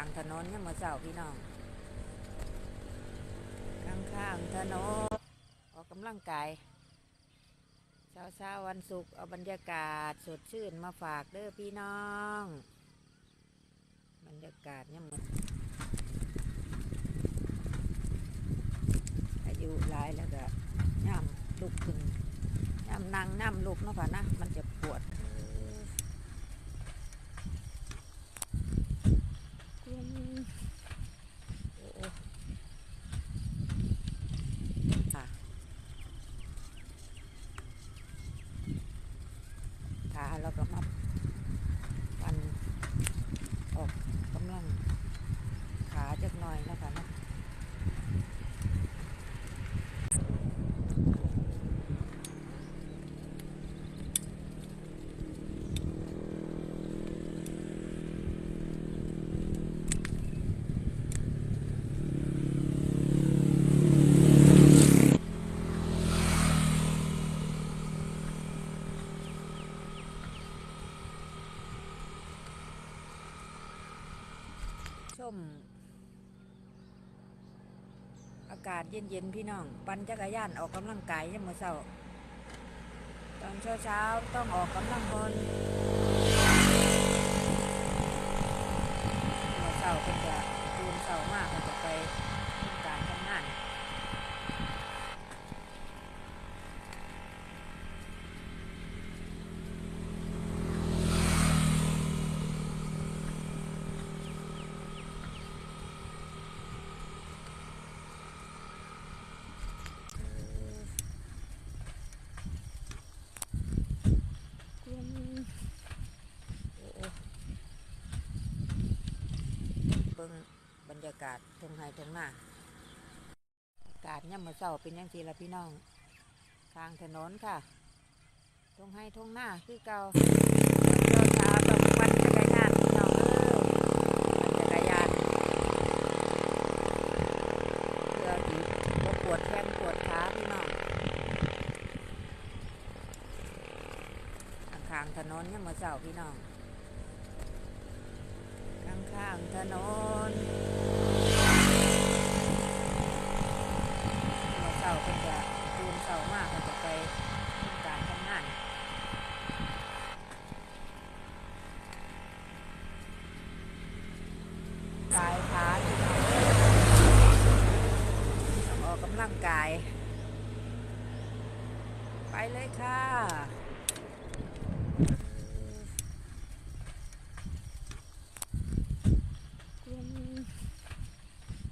างถนนเนี่ยมมื่อเช้าพี่น้องข้างข้างๆถนนออกกำลังกายเช้าเช้าวันศุกร์เอาบรรยากาศสดชื่นมาฝากเด้อพี่น้อง บรรยากาศเนี่ยามมื่ออายุหลายแล้วก็ย่ำลุกขึ้นย่ำนั่งย่ำลุกเนาะค่ะนะมันจะปวด อืมโอ้โอ้ค่ะขาแล้วก็มาปันออกกำลังขาจักหน่อยนะคะเนาะ ชม อากาศเย็นๆพี่น้อง ปั่นจักรยานออกกำลังกายยามมื้อเช้าตอนเช้าๆต้องออกกำลังก่อนเมื่อเช้าเป็นจะตื่นเช้ามากก็จะไปทำการทำงาน อืมโอ้โอ้เบิ่งบรรยากาศทงไฮทงหน้าอากาศย่ำมื้อเช้าเป็นยังสีละพี่น้องทางถนนค่ะทงไฮทงหน้าคือเก่าเช้าเช้าต้องปั่นจักรยานพี่น้องเอ้ยปั่นจักรยานเพื่อที่บ่ปวดแขนปวดขาพี่น้องข้างถนนเนี่ยมมื่อเช้าพี่น้อง ข้างถนนเมื่อเช้าเป็นจะตื่นเช้ามากก็จะไปทำการทำงานกายขาพี่น้องต้องออกกำลังกาย ไปเลยค่ะ อืม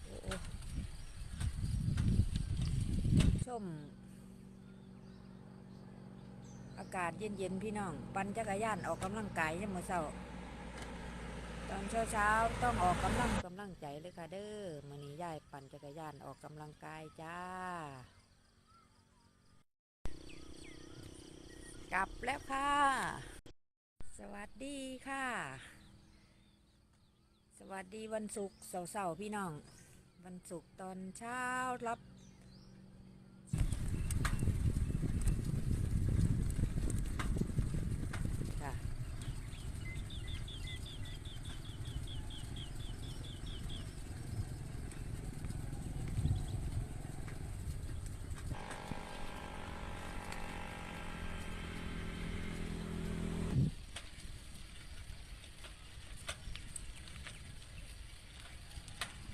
โอ้โอ้ช ม อากาศเย็นๆพี่น้อง ปั่นจักรยานออกกำลังกายยามมื้อเช้าตอนเช้าๆต้องออกกำลังกำลังใจเลยค่ะเด้อมื้อนี้ยายปั่นจักรยานออกกำลังกายจ้ากลับแล้วค่ะ สวัสดีค่ะ สวัสดีวันศุกร์เสาร์ๆพี่น้อง วันศุกร์ตอนเช้ารับค่ะ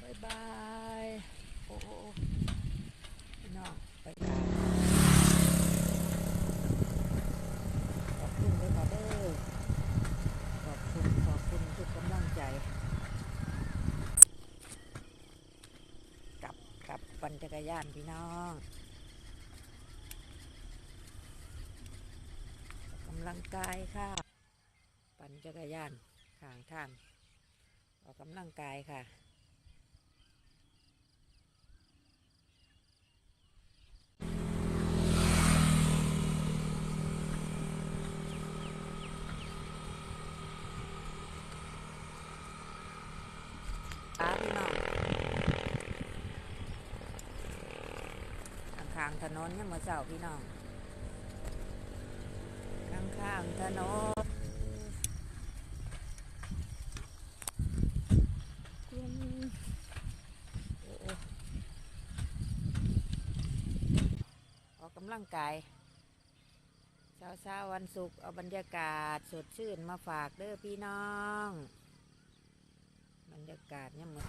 บายบาย โอ้พี่น้องไปค่ะขอบคุณเลยค่ะเด้อขอบคุณ ขอบคุณทุกกำลังใจ กลับกลับปั่นจักรยานพี่น้องออกกำลังกายค่ะ ปั่นจักรยานข้างทางออกกำลังกายค่ะ พี่น้างข้างถนนยังมาเสาพี่น้อง ข้างข้างถนนออกกำลังกายเช้าๆวันศุกร์เอาบรรยากาศสดชื่นมาฝากเด้อพี่น้อง รยากาศเนี่ยเหมือน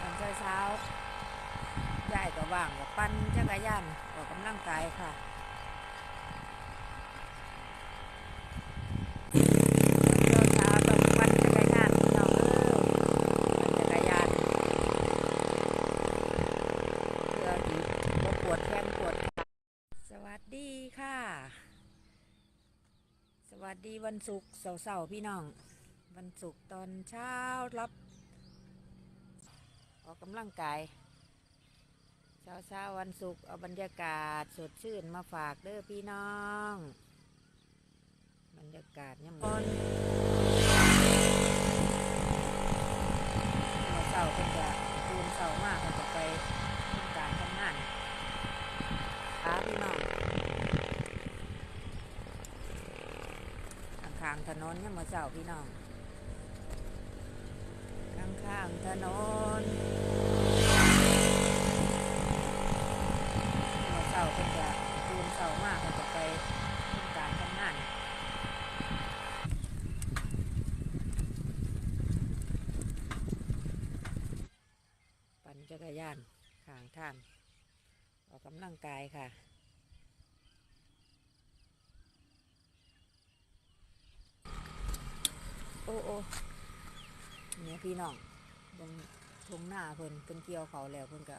ตอนเช้าเช้าๆยายก็ว่างกับปั่นจักรยานออกกำลังกายค่ะ เช้าเช้าๆต้องปั่นจักรยานพี่น้องเอ้ยปั่นจักรยาน เพื่อที่บ่ปวดแขนปวดขาสวัสดีค่ะ ส วัสดีวันศุกร์เสาร์ๆพี่น้อง วันศุกร์ตอนเช้ารับ ออกกำลังกายเช้าเช้าๆวันศุกร์เอาบรรยากาศสดชื่นมาฝากเด้อพี่น้อง บรรยากาศเนี่ยเหมือนเสาร์เป็นจะตื่นเสาร์มากก็จะไปทำการทำงานป้าพี่น้อง ข้างๆถนนเนี่ยมาเสาพี่น้องข้างๆถนนมาเสาร์เป็นจะตื่นเสามากก็จะไปทำการทำงานปั่นจักรยานข้างทางออกกำลังกายค่ะ โอ้โอ้เนี่ยพี่น้องเบิ่งทงหน้าเพิ่นเพิ่นเกี่ยวเขาแล้วเพิ่นก็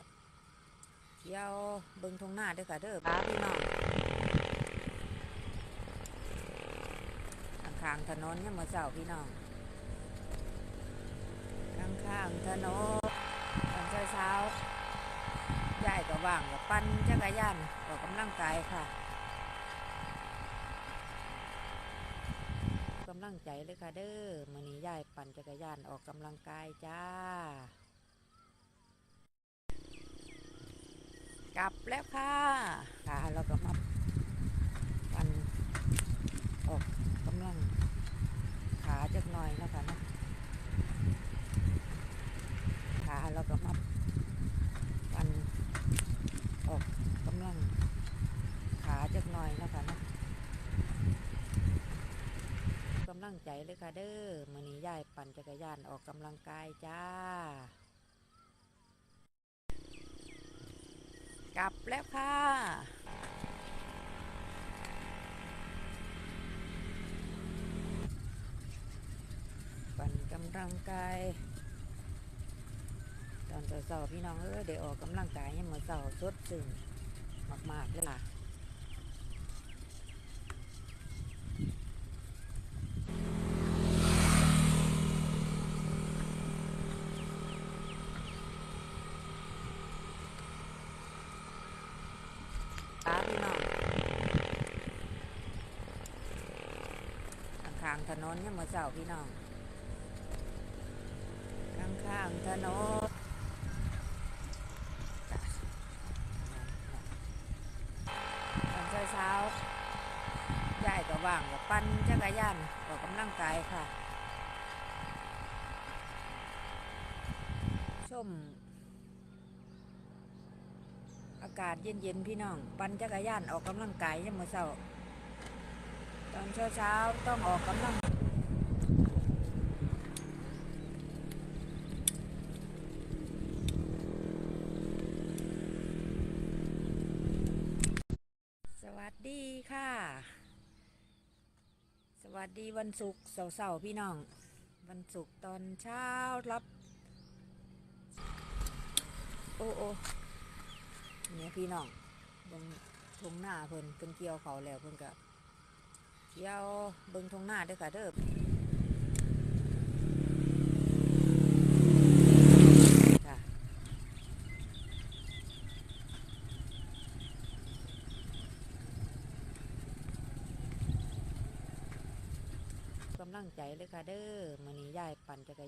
เกี่ยวเบิ่งทงหน้าเด้อค่ะเด้อป้าพี่น้องข้างถนนเนี่ยมาเจ้าพี่น้องข้างๆถนนตอนเช้าเช้ายายก็ว่างกับปั่นจักรยานออกกำลังกายค่ะกำ ลังใจเลยค่ะเด้อมือนี้ยายปั่นจักรยานออกกำลังกายจ้า กลับแล้วค่ะค่ะเราก็มาปั่นออกกำลังขาจักหน่อยนะคะนะขาแล้วก็มาปั่นออกกำลังขาจักหน่อยนะคะเนาะกำลัง ใจเลยค่ะเด้อมือนี้ยายปั่นจักรยานออกกำลังกายจ้า กลับแล้วค่ะปั่นกำลังกายตอนเสาร์พี่น้องเอ้ยได้ออกกำลังกายยังมาเสาร์สดสึ่งมากๆเลยล่ะป้า พี่น้องข้างถนนยังมาเสาพี่น้องข้างๆถนนตอนเช้าเช้าๆยายก็ว่างกับปั่นจักรยานออกกำลังกายค่ะ ชม อากาศเย็นๆพี่น้อง ปั่นจักรยานออกกำลังกายยามมื้อเช้าตอนเช้าเช้าๆต้องออกกำลังสวัสดีค่ะ สวัสดีวันศุกร์เสาร์ๆพี่น้อง วันศุกร์ตอนเช้ารับ โอ้โอ้ เนี่ยพี่น้องเบิ่งทงหน้าเพิ่นเพิ่นเกี่ยวเขาแล้วเพิ่นก็เกี่ยวเบิ่งทงหน้าเด้อค่ะเด้อค่ะกำลังใจเลยค่ะเด้อมื้อนี้ยายปั่นจักร